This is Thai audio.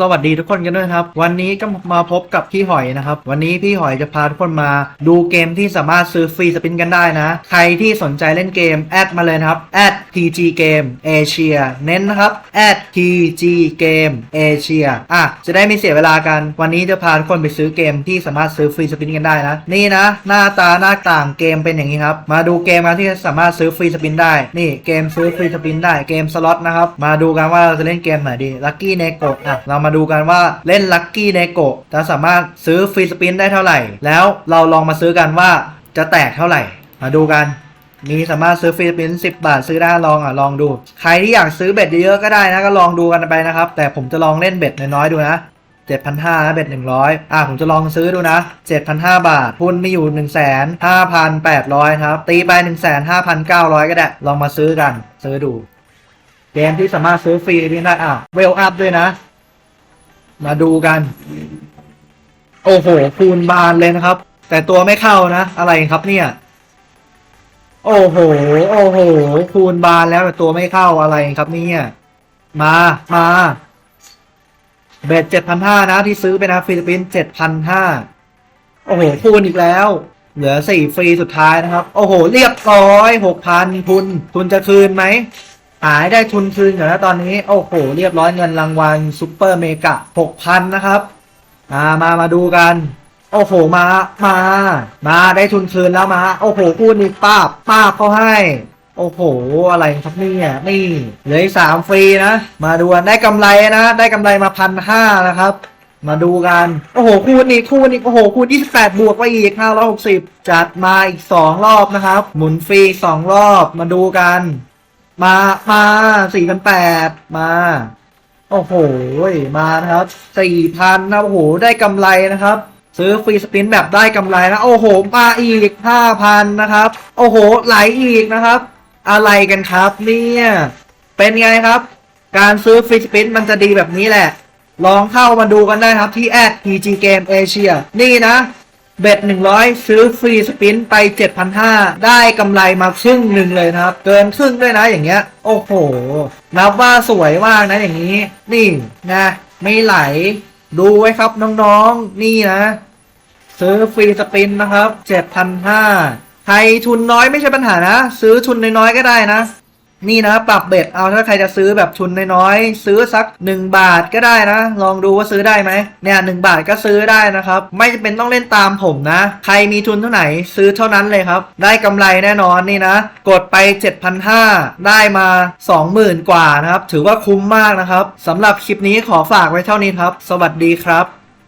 สวัสดีทุกคนกันด้วยครับ วันนี้ก็มาพบกับพี่หอยนะครับ วันนี้พี่หอยจะพาทุกคนมาดูเกมที่สามารถซื้อฟรีสปินกันได้นะ ใครที่สนใจเล่นเกม แอดมาเลยนะครับแอด PG Game Asia เน้นนะครับแอด PG Game Asia อะจะได้ไม่เสียเวลากัน วันนี้จะพาทุกคนไปซื้อเกมที่สามารถซื้อฟรีสปินกันได้นะ นี่นะ หน้าตาหน้าต่างเกมเป็นอย่างนี้ครับ มาดูเกมกันที่สามารถซื้อฟรีสปินได้ นี่เกมซื้อฟรีสปินได้เกมสล็อตนะครับ มาดูกันว่าเราจะเล่นเกมไหนดี Lucky n e g o อะเรามาดูกันว่าเล่น Lucky n e g o จะสามารถซื้อฟรีสปินได้เท่าไหร่ แล้วเราลองมาซื้อกันว่าจะแตกเท่าไหร่ มาดูกันมีสามารถซื้อฟรีสปิน10บาทซื้อได้ลองอะลองดู ใครที่อยากซื้อเบ็ดเยอะๆก็ได้นะก็ลองดูกันไปนะครับ แต่ผมจะลองเล่นเบ็ดน้อยๆดูนะ7,500นะเบ็ด100อะผมจะลองซื้อดูนะ7,500บาททุนมีอยู่1,5,800ครับ ตีไป1,5,900ก็ได้ ลองมาซื้อกัน ซื้อดู เกมที่สามารถซื้อฟรีนี่ได้อะเวลอัพด้วยนะ มาดูกัน โอ้โหคูณบานเลยนะครับ แต่ตัวไม่เข้านะ อะไรครับเนี่ย โอ้โห โอ้โห คูณบานแล้วแต่ตัวไม่เข้าอะไรครับเนี่ยมามาเบ็ดเจ็ดพันห้านะที่ซื้อไปนะฟิลิปปินส์เจ็ดพันห้าโอ้โหคูณอีกแล้ว เหลือสี่ฟรีสุดท้ายนะครับ โอ้โห เรียบร้อยหกพันทุนทุนจะคืนไหม หายได้ทุนคืนก่อนนะตอนนี้ โอ้โห เรียบร้อยเงินรางวัลซูเปอร์เมกะหกพันนะครับมามามาดูกัน โอ้โหมามา มาได้ทุนคืนแล้วมา โอ้โหพูดอีกป้าป้าเขาให้ โอ้โห อะไรครับเนี่ยนี่เหลืออีกสามฟรีนะ มาดูกันได้กำไรนะ ได้กำไรมาพันห้านะครับ มาดูกัน โอ้โหคูณอีกคูณอีกโอ้โหคูณ28บวกไปอีก560จัดมาอีก2รอบนะครับ หมุนฟรี2รอบมาดูกัน มา มา4,800มา โอ้โห มานะครับ4,000นนะโอ้โห ได้กำไรนะครับ ซื้อฟรีสปินแบบได้กำไรนะ โอ้โห มาอีก5,000นะครับ โอ้โห ไหลอีกนะครับ อะไรกันครับเนี่ย เป็นไงครับ การซื้อฟรีสปินมันจะดีแบบนี้แหละ ลองเข้ามาดูกันได้ครับที่แอด PG Game Asia นี่นะ เบ็ด100 ซื้อฟรีสปินไป 7,500 ได้กำไรมาครึ่งหนึ่งเลยนะครับ เกินครึ่งด้วยนะอย่างเงี้ย โอ้โห นับว่าสวยมากนะอย่างนี้ นี่นะ ไม่ไหล ดูไว้ครับน้องๆ นี่นะ ซื้อฟรีสปินนะครับ 7,500 ใครทุนน้อยไม่ใช่ปัญหานะ ซื้อทุนน้อยๆก็ได้นะ นี่นะปรับเบ็ดเอาถ้าใครจะซื้อแบบทุนน้อยๆซื้อสัก 1 บาทก็ได้นะ ลองดูว่าซื้อได้ไหมเนี่ยหบาทก็ซื้อได้นะครับ ไม่จำเป็นต้องเล่นตามผมนะ ใครมีทุนเท่าไหร่ซื้อเท่านั้นเลยครับ ได้กำไรแน่นอนนี่นะ กดไป 7,500 ได้มา 20,000 กว่านะครับ ถือว่าคุ้มมากนะครับสำหรับคลิปนี้ขอฝากไว้เท่านี้ครับ สวัสดีครับ